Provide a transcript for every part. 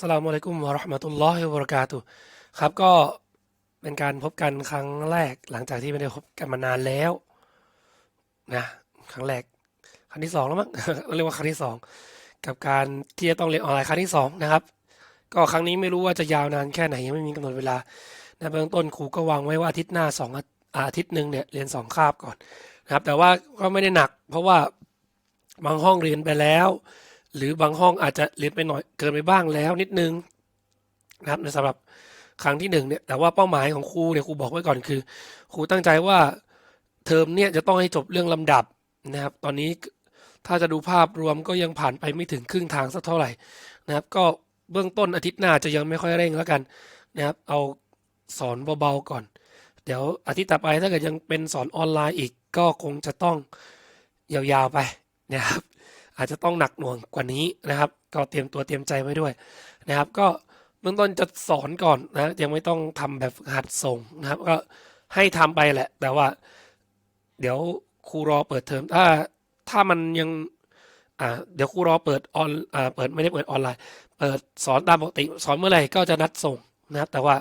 สลามุอะลัยกุมวะราะห์มะตุลลอฮิวะบะเราะกาตุครับก็เป็นการพบกันครั้งแรกหลังจากที่ไม่ได้พบกันมานานแล้วนะครั้งแรกครั้งที่สองแล้วมั้ง เรียกว่าครั้งที่สองกับการที่จะต้องเรียนออนไลน์ครั้งที่สองนะครับ ก็ครั้งนี้ไม่รู้ว่าจะยาวนานแค่ไหนยังไม่มีกำหนดเวลาในเบื้องต้นครูก็วางไว้ว่าอาทิตย์หน้าสองอาทิตย์หนึ่งเนี่ยเรียนสองคาบก่อนนะครับ แต่ว่าก็ไม่ได้หนัก เพราะว่าบางห้องเรียนไปแล้ว หรือบางห้องอาจจะเรียนไปหน่อยเกินไปบ้างแล้วนิดนึงนะครับในสำหรับครั้งที่หนึ่งเนี่ยแต่ว่าเป้าหมายของครูเนี่ยครูบอกไว้ก่อนคือครูตั้งใจว่าเทอมเนี่ยจะต้องให้จบเรื่องลำดับนะครับ ตอนนี้ถ้าจะดูภาพรวมก็ยังผ่านไปไม่ถึงครึ่งทางสักเท่าไหร่นะครับ ก็เบื้องต้นอาทิตย์หน้าจะยังไม่ค่อยเร่งแล้วกันนะครับ เอาสอนเบาๆก่อน เดี๋ยวอาทิตย์ต่อไปถ้าเกิดยังเป็นสอนออนไลน์อีกก็คงจะต้องยาวๆไปนะครับ อาจจะต้องหนักหน่วงกว่านี้นะครับ ก็เตรียมตัวเตรียมใจไว้ด้วยนะครับ ก็เบื้องต้นจะสอนก่อนนะยังไม่ต้องทำแบบหัดส่งนะครับ ก็ให้ทำไปแหละ แต่ว่า เดี๋ยวครูรอเปิดเทอมถ้าถ้ามันยังอ่าเดี๋ยวครูรอเปิดออนอ่าเปิดไม่ได้เปิดออนไลน์ เปิดสอนตามปกติ สอนเมื่อไหร่ก็จะนัดส่งนะครับ แต่ว่า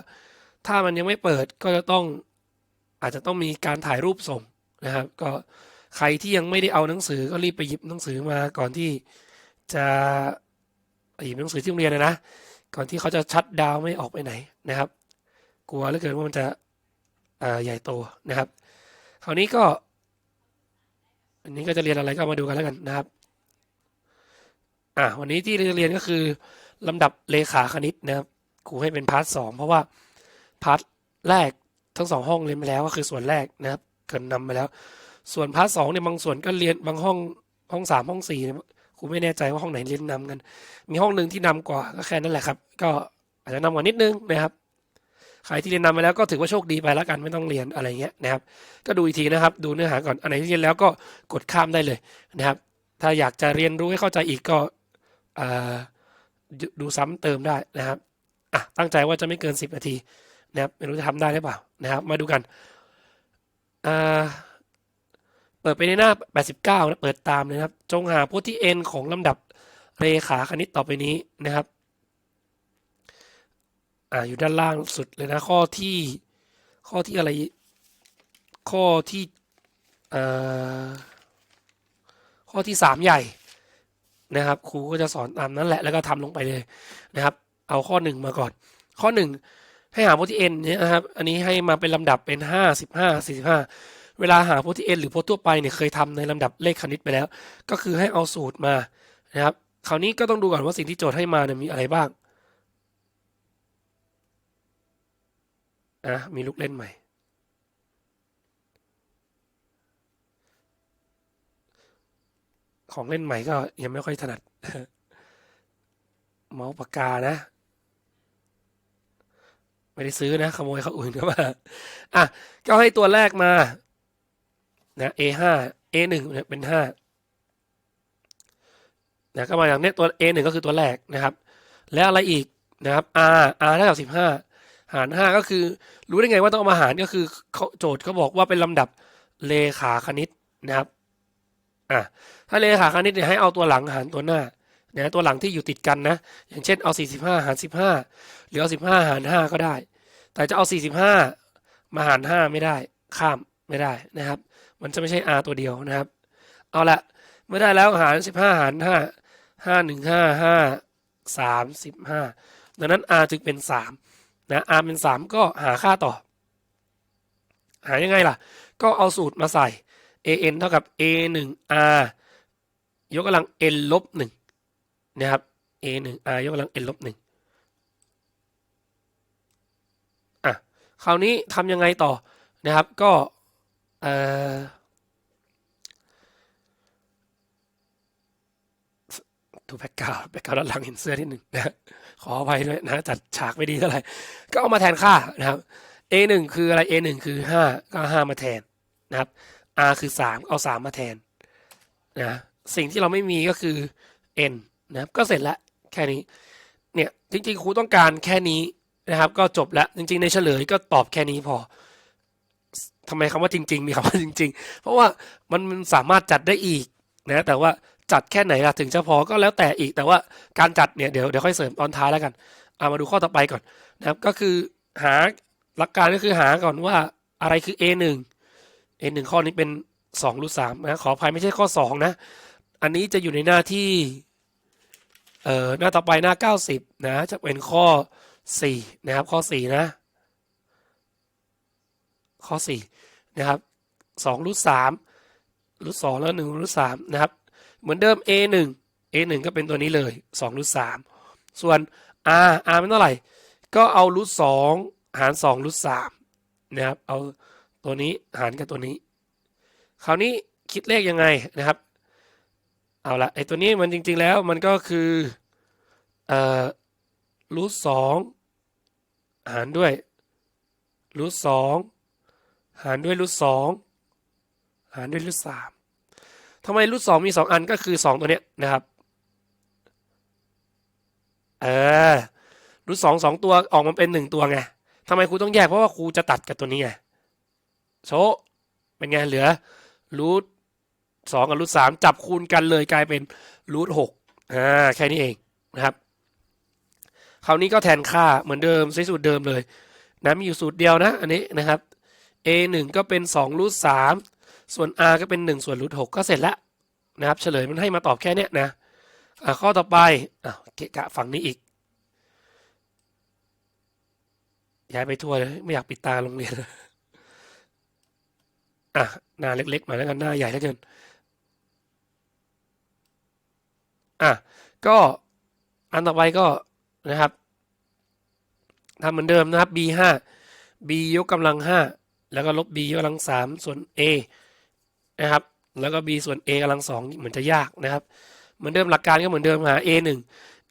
ถ้ามันยังไม่เปิดก็จะต้องอาจจะต้องมีการถ่ายรูปส่งนะครับ ก็ ใครที่ยังไม่ได้เอาหนังสือก็รีบไปหยิบหนังสือมาก่อนที่จะหยิบหนังสือที่โรงเรียนนะนะก่อนที่เขาจะชัดดาวไม่ออกไปไหนนะครับ กลัวเหลือเกินว่ามันจะใหญ่โตนะครับ คราวนี้ก็ อันนี้ก็จะเรียนอะไรก็มาดูกันแล้วกันนะครับอะวันนี้ที่จะเรียนก็คือลำดับเลขาคณิตนะครับครูให้เป็นพาร์ทสองเพราะว่าพาร์ทแรกทั้งสองห้องเรียนไปแล้วก็คือส่วนแรกนะครับ เกินนำไปแล้ว ส่วนพาร์ทสองเนี่ยบางส่วนก็เรียนบางห้องห้องสามห้องสี่ครูไม่แน่ใจว่าห้องไหนเรียนนำกัน มีห้องหนึ่งที่นำกว่าก็แค่นั้นแหละครับ ก็อาจจะนำกว่านิดนึงนะครับใครที่เรียนนำไปแล้วก็ถือว่าโชคดีไปแล้วกันไม่ต้องเรียนอะไรเงี้ยนะครับ ก็ดูอีกทีนะครับ ดูเนื้อหาก่อนอันไหนที่เรียนแล้วก็กดข้ามได้เลยนะครับ ถ้าอยากจะเรียนรู้ให้เข้าใจอีกก็ดูซ้ำเติมได้นะครับอะตั้งใจว่าจะไม่เกิน 10 นาทีนะครับไม่รู้จะทำได้หรือเปล่านะครับ มาดูกันอ่า เปิดไปในหน้า 89 นะ เปิดตามเลยนะครับ จงหาโพธิ n ของลำดับเรขาคณิตต่อไปนี้นะครับ อ่า อยู่ด้านล่างสุดเลยนะ ข้อที่ ข้อที่อะไร ข้อที่อ่อข้อที่สามใหญ่นะครับ ครูก็จะสอนตามนั้นแหละ แล้วก็ทำลงไปเลยนะครับ เอาข้อหนึ่งมาก่อน ข้อหนึ่งให้หาโพธิ n เนี่ยนะครับ อันนี้ให้มาเป็นลำดับเป็นห้าสิบห้าสี่สิบห้า เวลาหาโพธิ n หรือโพธิทั่วไปเนี่ยเคยทำในลำดับเลขคณิตไปแล้ว ก็คือให้เอาสูตรมานะครับคราวนี้ก็ต้องดูก่อนว่าสิ่งที่โจทย์ให้มาเนี่ยมีอะไรบ้างอะมีลูกเล่นใหม่ ของเล่นใหม่ก็ยังไม่ค่อยถนัด เมาส์ปากกานะไม่ได้ซื้อนะ ขโมยเขาอื่นเข้ามา อะ ก็ให้ตัวแรกมา นะ A ห้า A หนึ่งเนี่ยเป็นห้านะก็มาอย่างเนี้ยตัว A หนึ่งก็คือตัวแรกนะครับ แล้วอะไรอีกนะครับ R R เท่ากับสิบห้าหารห้าก็คือรู้ได้ไงว่าต้องเอามาหารก็คือเขาโจทย์เขาบอกว่าเป็นลำดับเลขาคณิตนะครับอะถ้าเลขาคณิตเนี่ยให้เอาตัวหลังหารตัวหน้านะตัวหลังที่อยู่ติดกันนะ อย่างเช่นเอา 45 หาร 15 หรือเอา 15 หาร 5 ก็ได้ แต่จะเอา 45 มาหาร 5 ไม่ได้ ข้ามไม่ได้นะครับ มันจะไม่ใช่ r ตัวเดียวนะครับ เอาละเมื่อได้แล้วหาร 15 หาร 5 5 1 5 5 3 15ดังนั้น r จึงเป็น 3 นะ r เป็น 3 ก็หาค่าต่อ หายังไงล่ะ ก็เอาสูตรมาใส่ an เท่ากับ a 1 r ยกกำลัง n ลบ1นะครับ a 1 r ยกกำลัง n ลบ1อะคราวนี้ทำยังไงต่อนะครับ ก็ ดูแบ็กกราวแบ็กกราวด้านหลังเห็นเสื้อนิดหนึ่งนะขออภัยด้วยนะจัดฉากไม่ดีเท่าไหร่ ก็เอามาแทนค่านะครับ a 1 คืออะไร a 1 คือ5ก็5มาแทนนะครับ r คือ 3 เอา 3 มาแทนนะสิ่งที่เราไม่มีก็คือ n นะครับก็เสร็จล้วแค่นี้เนี่ยจริงๆครูต้องการแค่นี้นะครับ ก็จบล้วจริง ๆ ในเฉลยก็ตอบแค่นี้พอ ทำไมคำว่าจริง ๆ มีคำว่าจริง ๆ เพราะว่ามันมันสามารถจัดได้อีกนะแต่ว่าจัดแค่ไหนล่ะถึงจะพอก็แล้วแต่อีกแต่ว่าการจัดเนี่ยเดี๋ยวเดี๋ยวค่อยเสริมตอนท้ายแล้วกันเอามาดูข้อต่อไปก่อนนะครับก็คือหาหลักการก็คือหาก่อนว่าอะไรคือ A1 A1 ข้อนี้เป็น2รูท3นะขออภัยไม่ใช่ข้อ 2 นะ อันนี้จะอยู่ในหน้าที่เอ่อหน้าต่อไปหน้า 90 นะจะเป็นข้อ 4 นะครับข้อ 4 นะ ข้อ4นะครับ2รูท3รูท2แล้ว1รูท3นะครับ เหมือนเดิม A1 A1 ก็เป็นตัวนี้เลย2รูท3ส่วน R R เป็นเท่าไหร่ ก็เอารูท2หาร2รูท3นะครับ เอาตัวนี้หารกับตัวนี้ คราวนี้คิดเลขยังไงนะครับ เอาละไอตัวนี้มันจริง ๆแล้วมันก็คือเอ่อรูทสองหารด้วยรูทสอง หารด้วยรูทสองหารด้วยรูทสามทำไมรูทสองมีสองอันก็คือสองตัวเนี้ยนะครับ เออรูทสองสองตัวออกมาเป็นหนึ่งตัวไงทำไมครูต้องแยกเพราะว่าครูจะตัดกับตัวนี้ไงโชเป็นไงเหลือรูทสองกับรูทสามจับคูณกันเลยกลายเป็นรูทหกอ่าแค่นี้เองนะครับคราวนี้ก็แทนค่าเหมือนเดิมใช้สูตรเดิมเลยนะมีอยู่สูตรเดียวนะ อันนี้นะครับ a 1ก็เป็น2รูทสามส่วน r ก็เป็น 1 ส่วนรูทหกก็เสร็จแล้วนะครับ เฉลยมันให้มาตอบแค่เนี้ยนะะข้อต่อไปอะเกะกะฝั่งนี้อีก ย้ายไปทั่วเลยไม่อยากปิดตาโรงเรียนอะหน้าเล็กๆหน่อยแล้วกันหน้าใหญ่แล้วเกินอะก็อันต่อไปก็นะครับทำเหมือนเดิมนะครับ b ห้า b ยกกำลังห้า แล้วก็ลบ b ยกกำลังสามส่วน a นะครับ แล้วก็ b ส่วน a กำลังสองเหมือนจะยากนะครับ เหมือนเดิมหลักการก็เหมือนเดิมหา a หนึ่ง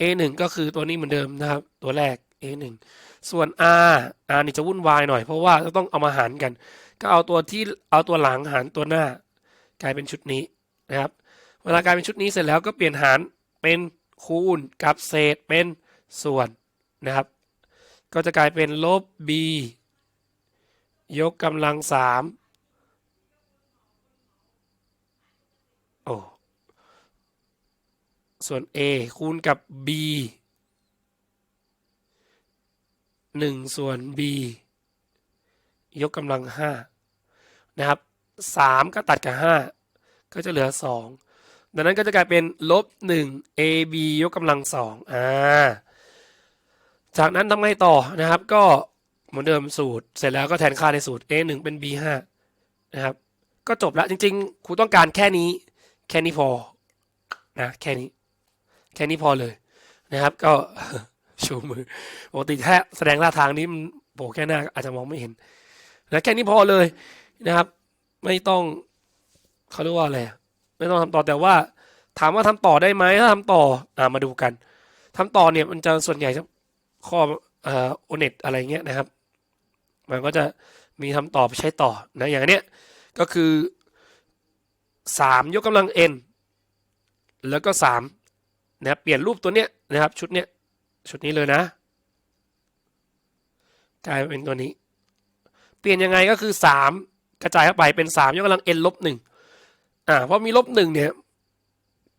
a หนึ่งก็คือตัวนี้เหมือนเดิมนะครับ ตัวแรก a หนึ่งส่วน r r นี่จะวุ่นวายหน่อยเพราะว่าจะต้องเอามาหารกัน ก็เอาตัวที่เอาตัวหลังหารตัวหน้า กลายเป็นชุดนี้นะครับ เวลากลายเป็นชุดนี้เสร็จแล้วก็เปลี่ยนหารเป็นคูณกับเศษเป็นส่วนนะครับ ก็จะกลายเป็นลบ b ยกกำลังสามโอ้ส่วน a คูณกับ b หนึ่งส่วน b ยกกำลังห้านะครับสามก็ตัดกับห้าก็จะเหลือสองดังนั้นก็จะกลายเป็นลบหนึ่ง ab ยกกำลังสองอ่า จากนั้นทำไงต่อนะครับก็ เหมือนเดิมสูตร เสร็จแล้วก็แทนค่าในสูตร a 1เป็น b 5นะครับ ก็จบแล้วจริงๆครูต้องการแค่นี้ แค่นี้พอนะแค่นี้ แค่นี้พอเลยนะครับ ก็ชูมือปกติแค่แสดงท่าทางนี้มันโผล่แค่หน้าอาจจะมองไม่เห็นนะแค่นี้พอเลยนะครับ ไม่ต้องเขาเรียกว่าอะไรไม่ต้องทำต่อแต่ว่า ถามว่าทำต่อได้ไหมถ้าทำต่ออ่ามาดูกันทำต่อเนี่ยมันจะส่วนใหญ่จะข้อเอ่อโอเน็ตอะไรเงี้ยนะครับ มันก็จะมีทำตอไปใช้ต่อนะอย่างนเนี้ยก็คือสามยกกำลัง n แล้วก็สามนะครับเปลี่ยนรูปตัวเนี้ยนะครับชุดเนี้ยชุดนี้เลยนะ กลายเป็นตัวนี้ เปลี่ยนยังไงก็คือสามกระจายเข้าไปเป็นสามยกกำลัง n ลบหนึ่งอ่าพอมีลบหนึ่งเนี่ย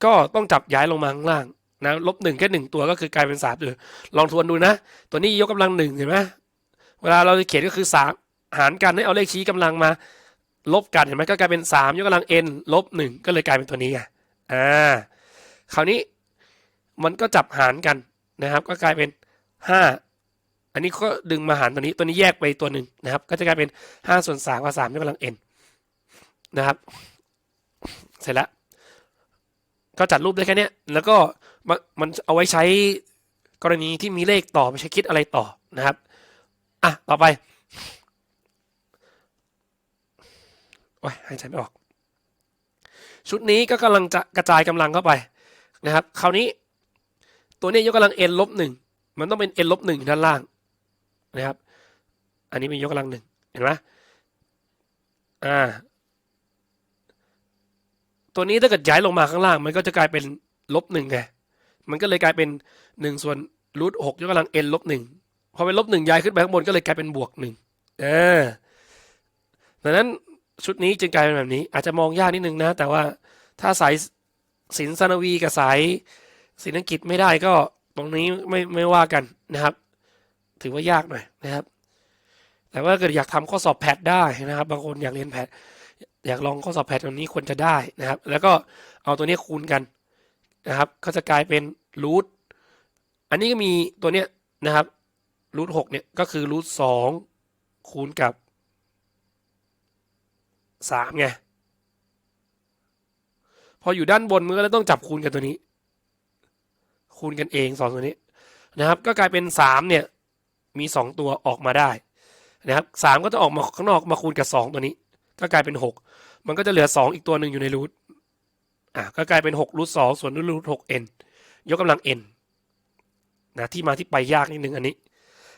ก็ต้องจับย้ายลงมาข้างล่างนะลบหนึ่งแค่หนึ่งตัวก็คือกลายเป็นสามเลยลองทวนดูนะ ตัวนี้ยกกำลังหนึ่งเห็นไหม เวลาเราจะเขียนก็คือสามหารกันให้เอาเลขชี้กำลังมา ลบกันเห็นไหมก็กลายเป็นสามยกกำลัง n ลบหนึ่งก็เลยกลายเป็นตัวนี้ไงอ่าคราวนี้มันก็จับหารกันนะครับ ก็กลายเป็นห้าอันนี้ก็ดึงมาหารตัวนี้ตัวนี้แยกไปตัวหนึ่งนะครับ ก็จะกลายเป็นห้าส่วนสามกับสามยกกำลัง n นะครับ เสร็จแล้ว ก็จัดรูปได้แค่นี้แล้วก็มันมันเอาไว้ใช้กรณีที่มีเลขต่อไม่ใช่คิดอะไรต่อนะครับ อะ ต่อไปโอ้ยหายใจไม่ออก ชุดนี้ก็กำลังจะกระจายกำลังเข้าไปนะครับ คราวนี้ตัวนี้ยกกำลัง n ลบหนึ่งมันต้องเป็น n ลบหนึ่งด้านล่างนะครับ อันนี้เป็นยกกำลังหนึ่งเห็นไหมอ่า ตัวนี้ถ้าเกิดย้ายลงมาข้างล่าง มันก็จะกลายเป็นลบหนึ่งไง มันก็เลยกลายเป็นหนึ่งส่วนรูทหกยกกำลัง n ลบหนึ่ง พอเป็นลบหนึ่งย้ายขึ้นไปข้างบนก็เลยกลายเป็นบวกหนึ่งเออดังนั้นชุดนี้จึงกลายเป็นแบบนี้ อาจจะมองยากนิดนึงนะ แต่ว่าถ้าสายสินสนวีกับสายสินอังกฤษไม่ได้ก็ตรงนี้ไม่ไม่ว่ากันนะครับ ถือว่ายากหน่อยนะครับ แต่ว่าเกิดอยากทำข้อสอบแพทได้นะครับ บางคนอยากเรียนแพทอยากลองข้อสอบแพทตรงนี้ควรจะได้นะครับ แล้วก็เอาตัวนี้คูณกันนะครับ ก็จะกลายเป็นรูทอันนี้ก็มีตัวเนี้ยนะครับ รูทหกเนี่ยก็คือรูทสองคูณกับสามไง พออยู่ด้านบนมันก็เลยต้องจับคูณกันตัวนี้ คูณกันเองสองตัวนี้นะครับ ก็กลายเป็นสามเนี่ยมีสองตัวออกมาได้นะครับสามก็จะออกมาข้างนอกมาคูณกับสองตัวนี้ ก็กลายเป็นหกมันก็จะเหลือสองอีกตัวหนึ่งอยู่ในรูทอะก็กลายเป็นหกรูทสองส่วนรูทหกเอ็นยกกำลังเอ็นนะที่มาที่ไปยากนิดนึงอันนี้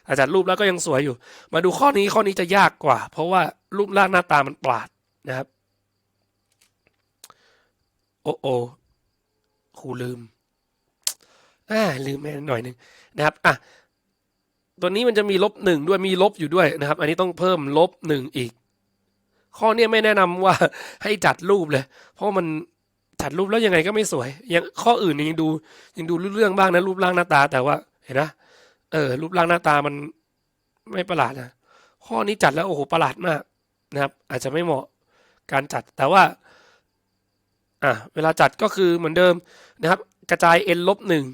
อาจารย์รูปแล้วก็ยังสวยอยู่ มาดูข้อนี้ข้อนี้จะยากกว่า เพราะว่ารูปร่างหน้าตามันปราดนะครับ โอ้โอครูลืมอ่าลืมไปหน่อยหนึ่งนะครับอะตัวนี้มันจะมีลบหนึ่งด้วยมีลบอยู่ด้วยนะครับ อันนี้ต้องเพิ่มลบหนึ่งอีก ข้อเนี้ไม่แนะนำว่าให้จัดรูปเลย เพราะมันจัดรูปแล้วยังไงก็ไม่สวยยังข้ออื่นนี่ยยังดูยังดูเรื่องบ้างนะรูปร่างหน้าตาแต่ว่าเห็นนะ เออ รูปร่างหน้าตามันไม่ประหลาดนะข้อนี้จัดแล้วโอ้โหประหลาดมากนะครับ อาจจะไม่เหมาะการจัดแต่ว่าอะเวลาจัดก็คือเหมือนเดิมนะครับ กระจาย n ลบหนึ่ง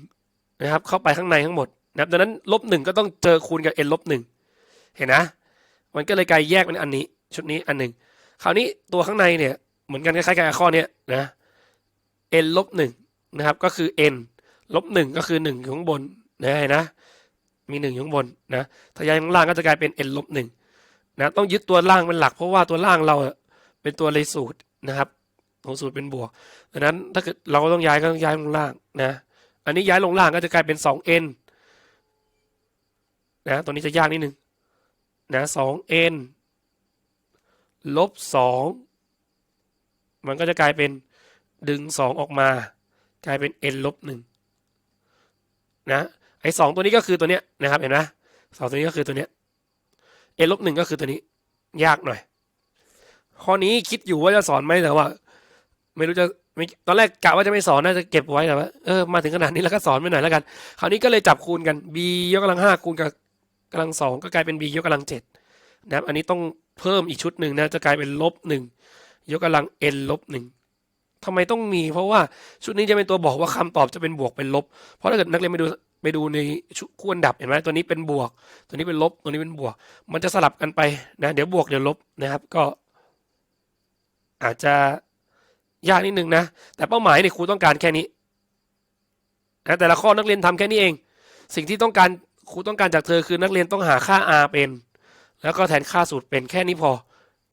นะครับ เข้าไปข้างในทั้งหมดนะครับดังนั้นลบหนึ่งก็ต้องเจอคูณกับ n ลบหนึ่งเห็นนะ มันก็เลยกลายแยกเป็นอันนี้ ชุดนี้อันหนึ่งคราวนี้ตัวข้างในเนี่ยเหมือนกันคล้ายๆกับข้อเนี้ยนะ n ลบหนึ่งนะครับ ก็คือ n ลบหนึ่งก็คือหนึ่งอยู่ข้างบนนะเห็นนะ มีหนึ่งอยู่ข้างบนนะถ้าย้ายข้างล่างก็จะกลายเป็น n ลบหนึ่งนะต้องยึดตัวล่างเป็นหลักเพราะว่าตัวล่างเราเป็นตัวเลยสูตรนะครับของสูตรเป็นบวกดังนั้นถ้าเกิดเราก็ต้องย้ายก็ต้องย้ายลงล่างนะอันนี้ย้ายลงล่างก็จะกลายเป็น 2n นะตัวนี้จะยากนิดนึงนะ 2n ลบ2มันก็จะกลายเป็นดึง2ออกมา กลายเป็น n ลบ1นะ ไอ้สองตัวนี้ก็คือตัวเนี้ยนะครับเห็นไหมสองตัวนี้ก็คือตัวเนี้ย n ลบ1ก็คือตัวนี้ ยากหน่อย ข้อนี้คิดอยู่ว่าจะสอนไหมแต่ว่า ไม่รู้จะตอนแรกกะว่าจะไม่สอนน่าจะเก็บไว้แต่ว่าเออมาถึงขนาดนี้แล้วก็สอนไปหน่อยแล้วกัน คราวนี้ก็เลยจับคูณกัน b ยกกำลังห้าคูณกับกำลังสองก็กลายเป็น b ยกกำลังเจ็ดนะครับอันนี้ต้องเพิ่มอีกชุดหนึ่งนะจะกลายเป็นลบหนึ่งยกกำลัง n ลบหนึ่งทำไมต้องมี เพราะว่าชุดนี้จะเป็นตัวบอกว่าคำตอบจะเป็นบวกเป็นลบ เพราะถ้าเกิดนักเรียนไปดู ไปดูในคู่อันดับเห็นไหมตัวนี้เป็นบวก ตัวนี้เป็นลบ ตัวนี้เป็นบวก มันจะสลับกันไปนะ เดี๋ยวบวกเดี๋ยวลบนะครับ ก็ อาจจะยากนิดนึงนะ แต่เป้าหมายเนี่ยครูต้องการแค่นี้นะแต่ละข้อนักเรียนทำแค่นี้เอง สิ่งที่ต้องการครูต้องการจากเธอคือนักเรียนต้องหาค่า r เป็น แล้วก็แทนค่าสูตรเป็นแค่นี้พอ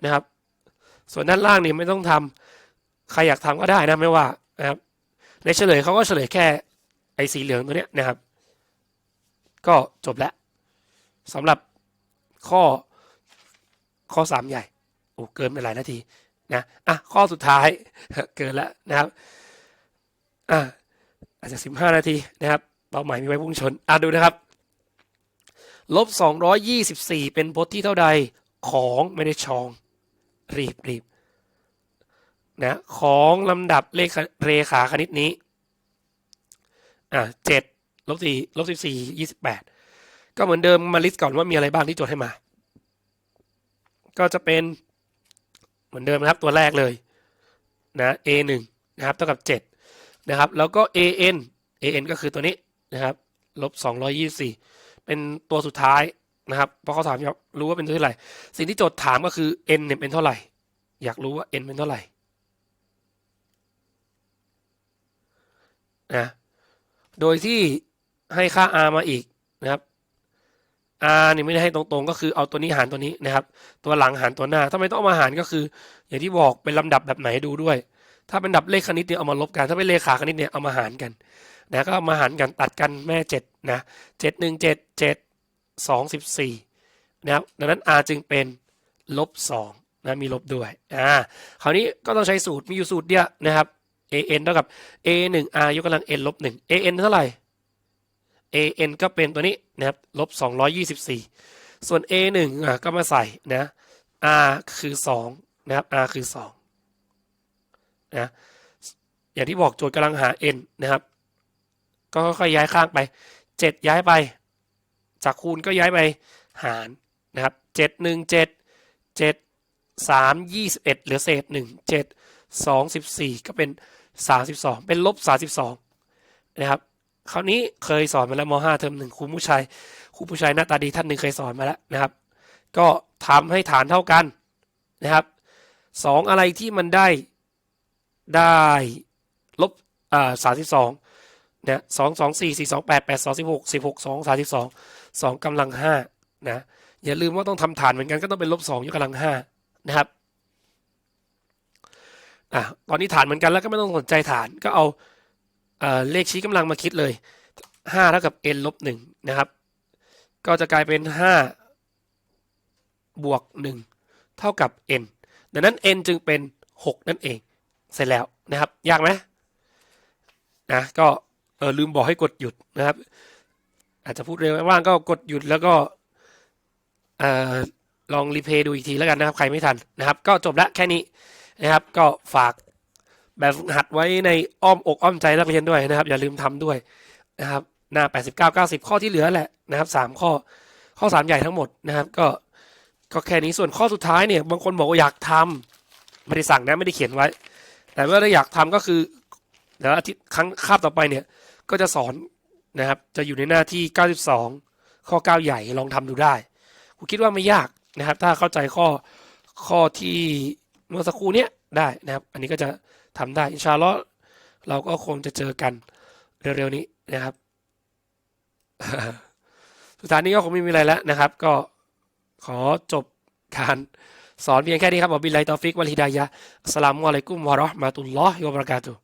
นะครับ ส่วนด้านล่างนี่ไม่ต้องทำใครอยากทำก็ได้นะไม่ว่านะครับในเฉลยเขาก็เฉลยแค่ไอ้สีเหลืองตัวเนี้ยนะครับ ก็จบแล้วสำหรับข้อข้อสามใหญ่โอ้เกินไปหลายนาทีนะอะข้อสุดท้ายเกินแล้วนะครับอะอาจจะสิบห้านาทีนะครับเป้าหมายมีไว้พุ่งชนอะดูนะครับลบสองร้อยยี่สิบสี่เป็นพจน์ที่เท่าใดของไม่ได้ชอง รีบรีบนะของลำดับเลขเรขาคณิตนี้อะเจ็ด ลบสี่ลบสิบสี่ยี่สิบแปดก็เหมือนเดิมมาลิสต์ก่อนว่ามีอะไรบ้างที่โจทย์ให้มา ก็จะเป็นเหมือนเดิมนะครับตัวแรกเลยนะ a 1นะครับเท่ากับ7นะครับแล้วก็ an an ก็คือตัวนี้นะครับลบ224 เป็นตัวสุดท้ายนะครับเพราะเขาถามอยากรู้ว่าเป็นตัวเท่าไหร่ สิ่งที่โจทย์ถามก็คือ n เนี่ยเป็นเท่าไหร่ อยากรู้ว่า n เป็นเท่าไหร่นะโดยที่ ให้ค่า r มาอีกนะครับ r นี่ไม่ได้ให้ตรงๆ ก็คือเอาตัวนี้หารตัวนี้นะครับ ตัวหลังหารตัวหน้าทำไมต้องเอามาหารก็คือ อย่างที่บอกเป็นลำดับแบบไหนดูด้วย ถ้าเป็นดับเลขคณิตเนี่ยเอามาลบกัน ถ้าเป็นเลขาคณิตเนี่ยเอามาหารกันนะก็เอามาหารกันตัดกันแม่เจ็ดนะเจ็ดหนึ่งเจ็ดเจ็ดสองสิบสี่นะครับดังนั้น r จึงเป็นลบสองนะมีลบด้วยอ่าคราวนี้ก็ต้องใช้สูตรมีอยู่สูตรเดียวนะครับ an เท่ากับ a 1 r ยกกำลัง n ลบหนึ่ง an เท่าไหร่ an ก็เป็นตัวนี้นะครับลบ224 ส่วน a 1อะก็มาใส่นะ r คือ2นะครับ r คือ2นะอย่างที่บอกโจทย์กำลังหา n นะครับ ก็ค่อยย้ายข้างไป 7 ย้ายไป จากคูณก็ย้ายไปหารนะครับ 7 1 7 7 3 21เหลือเศษ 1 7 2 14 ก็เป็น 32 เป็นลบ 32 นะครับ คราวนี้เคยสอนมาแล้วม .5 เทอมหนึ่งครูผู้ชายครูผู้ชายหน้าตาดีท่านหนึ่งเคยสอนมาแล้วนะครับ ก็ทำให้ฐานเท่ากันนะครับสองอะไรที่มันได้ได้ลบอ่าสามสิบสองนะสองสองสี่สี่สองแปดแปดสองสิบหกสิบหกสองสามสิบสองสองกำลังห้านะอย่าลืมว่าต้องทำฐานเหมือนกันก็ต้องเป็นลบสองยกกำลังห้านะครับอะตอนนี้ฐานเหมือนกันแล้วก็ไม่ต้องสนใจฐานก็เอา เลขชี้กำลังมาคิดเลยห้าเท่ากับ n ลบหนึ่งนะครับ ก็จะกลายเป็นห้าบวกหนึ่งเท่ากับ n ดังนั้น n จึงเป็น 6 นั่นเอง เสร็จแล้วนะครับ ยากไหมนะก็เออลืมบอกให้กดหยุดนะครับ อาจจะพูดเร็วว่างก็กดหยุดแล้วก็เอ่อลองรีเพย์ดูอีกทีแล้วกันนะครับ ใครไม่ทันนะครับ ก็จบละแค่นี้นะครับ ก็ฝาก แบบหัดไว้ในอ้อมอกอ้อมใจนักเรียนด้วยนะครับ อย่าลืมทำด้วยนะครับหน้า 89 90 ข้อที่เหลือแหละนะครับ 3 ข้อข้อ 3 ใหญ่ทั้งหมดนะครับ ก็ก็แค่นี้ส่วนข้อสุดท้ายเนี่ยบางคนบอกว่าอยากทำไม่ได้สั่งนะไม่ได้เขียนไว้ แต่ว่าถ้าอยากทำก็คือเดี๋ยวอาทิตย์ครั้งคาบต่อไปเนี่ยก็จะสอนนะครับ จะอยู่ในหน้าที่ 92 ข้อ 9 ใหญ่ลองทำดูได้ผมคิดว่าไม่ยากนะครับ ถ้าเข้าใจข้อข้อที่เมื่อสักครู่เนี้ยได้นะครับ อันนี้ก็จะ ทำได้อินชาลอเราก็คงจะเจอกันเร็วๆนี้นะครับ สุดท้ายนี้ก็คงไม่มีอะไรแล้วนะครับ ก็ขอจบการสอนเพียงแค่นี้ครับอับบิลไลตอฟิกวัลฮิดายะสลามุอะลัยกุมวะราะห์มะตุลลอฮิวะบะเราะกาตุฮ์